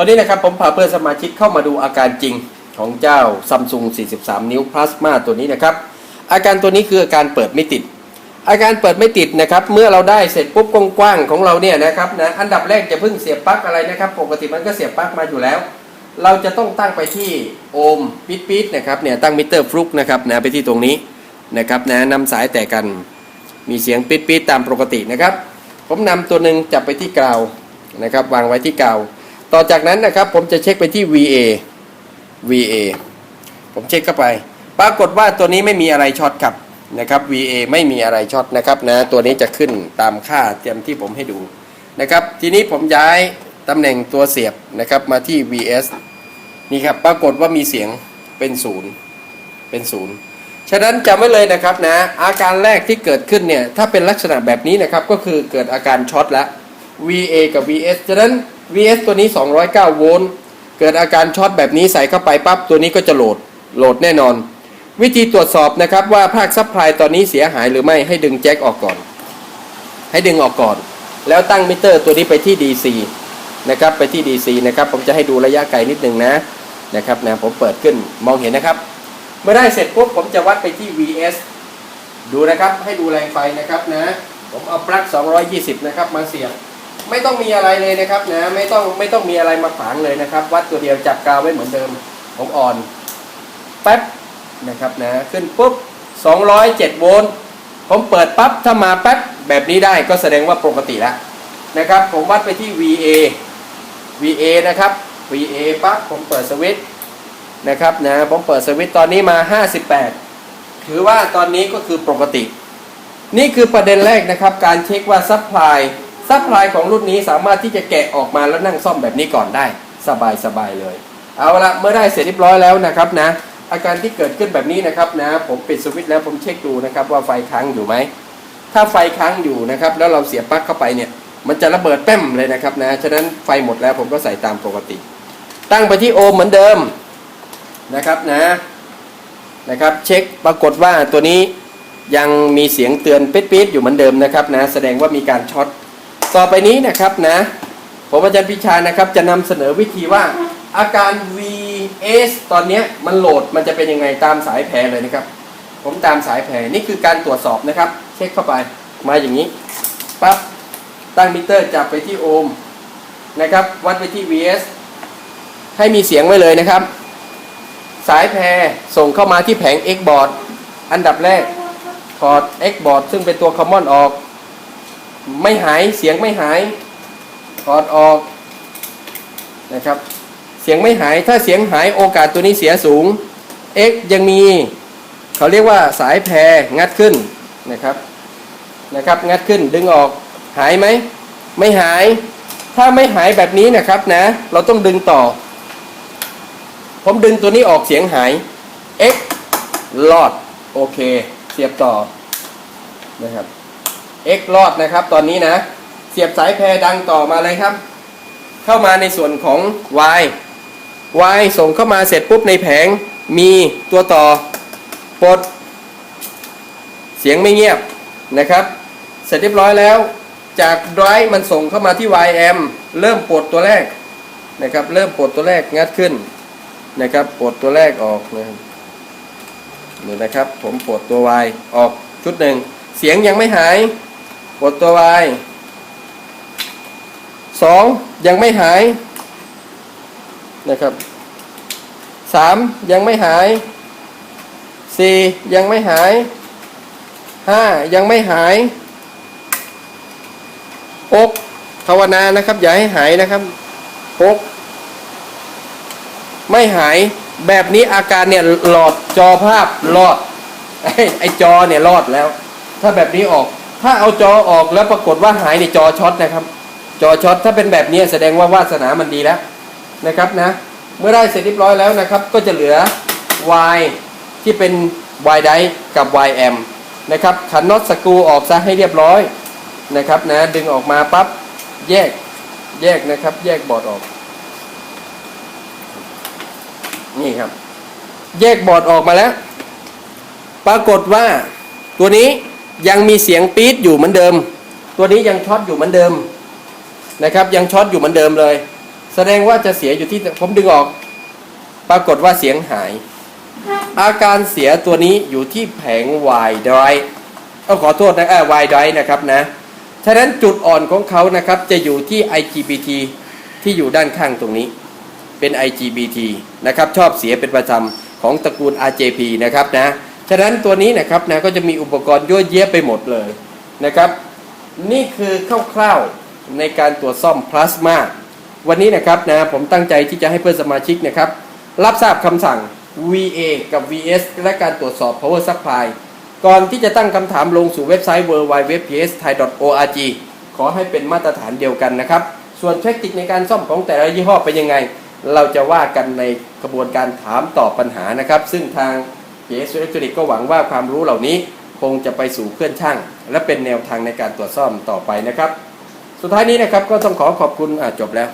ตอนนี้นะครับผมพาเพื่อนสมาชิกเข้ามาดูอาการจริงของเจ้า Samsung 43 นิ้ว Plasma ตัวนี้นะครับ อาการตัวนี้คืออาการเปิดไม่ติด อาการเปิดไม่ติดนะครับ เมื่อเราได้เสร็จปุ๊บกว้างๆของเราเนี่ยนะครับนะอันดับแรกจะเพิ่งเสียบปลั๊กอะไรนะครับ ปกติมันก็เสียบปลั๊กมาอยู่แล้ว เราจะต้องตั้งไปที่โอห์มปิดปิดนะครับเนี่ยตั้งมิเตอร์ฟลุกนะครับนะไปที่ตรงนี้นะครับนะนำสายแตกกันมีเสียงปิดปิดตามปกตินะครับ ผมนำตัวหนึ่งจับไปที่กราวนะครับ วางไว้ที่กราว ต่อจากนั้นนะครับผมจะเช็คไปที่ VA VA ผมเช็คเข้าไป ปรากฏว่าตัวนี้ไม่มีอะไรช็อตครับนะครับ VA ไม่มีอะไรช็อตนะครับนะตัวนี้จะขึ้นตามค่าเตรียมที่ผมให้ดูนะครับ ทีนี้ผมย้ายตำแหน่งตัวเสียบนะครับมาที่ VS นี่ครับปรากฏว่ามีเสียงเป็นศูนย์เป็นศูนย์ฉะนั้นจำไว้เลยนะครับนะอาการแรกที่เกิดขึ้นเนี่ยถ้าเป็นลักษณะแบบนี้นะครับก็คือเกิดอาการช็อตแล้ว VA กับ VS ฉะนั้น VS ตัวนี้ 209 โวลต์ เกิดอาการช็อตแบบนี้ใส่เข้าไปปั๊บตัวนี้ก็จะโหลด โหลดแน่นอน วิธีตรวจสอบนะครับว่าภาคซัพพลายตอนนี้เสียหายหรือไม่ให้ดึงแจ็คออกก่อน ให้ดึงออกก่อน แล้วตั้งมิเตอร์ตัวนี้ไปที่ DC นะครับไปที่ DC นะครับผมจะให้ดูระยะไกลนิดนึงนะนะครับนะผมเปิดขึ้นมองเห็นนะครับ เมื่อได้เสร็จปุ๊บผมจะวัดไปที่ VS ดูนะครับให้ดูแรงไฟนะครับนะผมเอาปลั๊ก220 นะครับมาเสียบ ไม่ต้องมีอะไรเลยนะครับนะไม่ต้องไม่ต้องมีอะไรมาขวางเลยนะครับ วัดตัวเดียวจับกาวไว้เหมือนเดิมผมอ่อนแป๊บนะครับนะขึ้นปุ๊บ 207 โวลต์ผมเปิดปั๊บถ้ามาแป๊บแบบนี้ได้ก็แสดงว่าปกติแล้วนะครับ ผมวัดไปที่ VA VA นะครับ VA ปั๊บผมเปิดสวิตช์นะครับนะผมเปิดสวิตช์ตอนนี้มา 58 ถือว่าตอนนี้ก็คือปกติ นี่คือประเด็นแรกนะครับ การเช็คว่าซัพพลาย ซัพพลายของรุ่นนี้สามารถที่จะแกะออกมาแล้วนั่งซ่อมแบบนี้ก่อนได้ สบายสบายเลย เอาละเมื่อได้เสร็จเรียบร้อยแล้วนะครับนะ อาการที่เกิดขึ้นแบบนี้นะครับนะ ผมปิดสวิตช์แล้วผมเช็คดูนะครับว่าไฟค้างอยู่ไหม ถ้าไฟค้างอยู่นะครับ แล้วเราเสียบปลั๊กเข้าไปเนี่ย มันจะระเบิดแป้มเลยนะครับนะ ฉะนั้นไฟหมดแล้วผมก็ใส่ตามปกติ ตั้งไปที่โอห์มเหมือนเดิมนะครับนะนะครับเช็คปรากฏว่าตัวนี้ยังมีเสียงเตือนปิดๆอยู่เหมือนเดิมนะครับนะแสดงว่ามีการช็อต ต่อไปนี้นะครับนะผมอาจารย์พิชานะครับจะนำเสนอวิธีว่าอาการ VS ตอนนี้มันโหลดมันจะเป็นยังไงตามสายแผลเลยนะครับ ผมตามสายแผลนี่คือการตรวจสอบนะครับ เช็คเข้าไปมาอย่างนี้ปั๊บตั้งมิเตอร์จับไปที่โอห์มนะครับ วัดไปที่ VS ให้มีเสียงไว้เลยนะครับ สายแพรส่งเข้ามาที่แผง X board อันดับแรกถอด X board ซึ่งเป็นตัว common ออก ไม่หายเสียงไม่หายถอดออกนะครับ เสียงไม่หายถ้าเสียงหายโอกาสตัวนี้เสียสูง X ยังมีเขาเรียกว่าสายแพรงัดขึ้นนะครับนะครับงัดขึ้นดึงออกหายไหมไม่หาย ถ้าไม่หายแบบนี้นะครับนะ เราต้องดึงต่อ ผมดึงตัวนี้ออกเสียงหาย X รอดโอเค เสียบต่อนะครับ X รอดนะครับ ตอนนี้นะ เสียบสายแพรดังต่อมาเลยครับ เข้ามาในส่วนของ Y Y ส่งเข้ามาเสร็จปุ๊บในแผงมีตัวต่อปลดเสียงไม่เงียบนะครับ เสร็จเรียบร้อยแล้ว จาก drive มันส่งเข้ามาที่ YM เริ่มปลดตัวแรกนะครับ เริ่มปลดตัวแรกงัดขึ้นนะครับปลดตัวแรกออกนะครับนี่นะครับ ผมปลดตัว Y ออกชุดหนึ่งเสียงยังไม่หาย ปลดตัว Y สองยังไม่หายนะครับสามยังไม่หายสี่ยังไม่หายห้ายังไม่หายหกภาวนานะครับ อย่าให้หายนะครับหกไม่หายแบบนี้อาการเนี่ยหลอดจอภาพรอดไอ้ไอจอเนี่ยรอดแล้ว ถ้าแบบนี้ออก ถ้าเอาจอออกแล้วปรากฏว่าหายในจอช็อตนะครับ จอช็อตถ้าเป็นแบบนี้แสดงว่าวาสนามันดีแล้วนะครับนะ เมื่อได้เสร็จเรียบร้อยแล้วนะครับ ก็จะเหลือ Y ที่เป็น Y ไดกับ YM นะครับขันน็อตสกรูออกซะให้เรียบร้อยนะครับนะดึงออกมาปั๊บแยกแยกนะครับ แยกบอร์ดออก นี่ครับ แยกบอร์ดออกมาแล้ว ปรากฏว่าตัวนี้ ยังมีเสียงปี๊ดอยู่เหมือนเดิม ตัวนี้ยังช็อตอยู่เหมือนเดิมนะครับ ยังช็อตอยู่เหมือนเดิมเลย แสดงว่าจะเสียอยู่ที่ผมดึงออก ปรากฏว่าเสียงหาย อาการเสียตัวนี้อยู่ที่แผง Y drive เอาขอโทษนะเออ Y drive นะครับนะฉะนั้นจุดอ่อนของเขานะครับจะอยู่ที่ IGBT ที่อยู่ด้านข้างตรงนี้ เป็น IGBT นะครับชอบเสียเป็นประจำของตระกูล RJP นะครับนะ ฉะนั้นตัวนี้นะครับนะก็จะมีอุปกรณ์ยั่วเยะไปหมดเลยนะครับ นี่คือคร่าวๆในการตรวจซ่อมพลาสมาวันนี้นะครับนะผมตั้งใจที่จะให้เพื่อนสมาชิกนะครับ รับทราบคำสั่ง VA กับ VS และการตรวจสอบ power supply ก่อนที่จะตั้งคำถามลงสู่เว็บไซต์ www.psthai.org ขอให้เป็นมาตรฐานเดียวกันนะครับ ส่วนเทคนิคในการซ่อมของแต่ละยี่ห้อเป็นยังไง เราจะว่ากันในกระบวนการถามตอบปัญหานะครับ ซึ่งทาง PS Electronic ก็หวังว่าความรู้เหล่านี้คงจะไปสู่เพื่อนช่าง และเป็นแนวทางในการตรวจซ่อมต่อไปนะครับ สุดท้ายนี้นะครับก็ต้องขอขอบคุณจบแล้ว